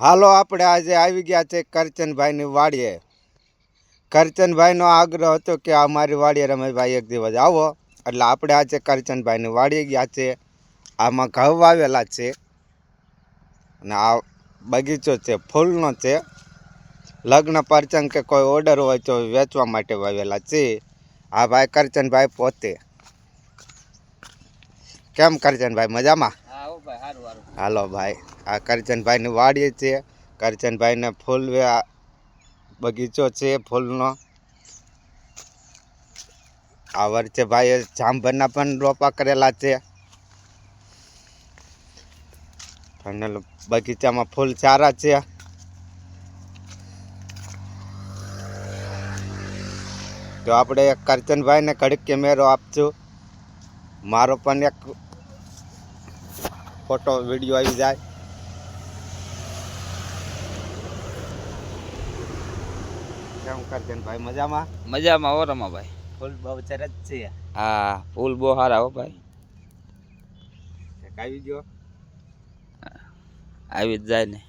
હાલો, આપણે આજે આવી ગયા છે કરચનભાઈની વાડીએ. કરચનભાઈનો આગ્રહ હતો કે અમારી વાડીએ રમેશભાઈ એક દિવસ આવો. એટલે આપણે આજે કરચનભાઈની વાડીએ ગયા છે. આમાં ઘઉં વાવેલા છે અને આ બગીચો છે, ફૂલનો છે. લગ્ન પરચંગ કે કોઈ ઓર્ડર હોય તો વેચવા માટે વાવેલા છે. આ ભાઈ, કરચનભાઈ પોતે. કેમ કરચનભાઈ, મજામાં? હાલો ભાઈ, આ કરચનભાઈની વાડી છે. કરચનભાઈને ફૂલ બગીચો છે ફૂલનો. આ વર્ષે ભાઈએ જામભરના પણ રોપા કરેલા છે. અને બગીચામાં ફૂલ સારા છે. તો આપણે કરચનભાઈને ઘડીક કેમેરો આપજો. મારો પણ એક ફોટો વીડિયો આવી જાય. કેમ કરજન ભાઈ મજામાં? મજામાં હો રમાભાઈ. ફૂલ બહુ સરસ છે. હા ફૂલ બહુ સારા હો ભાઈ. આવી ગયો. આવી જ જાય ને.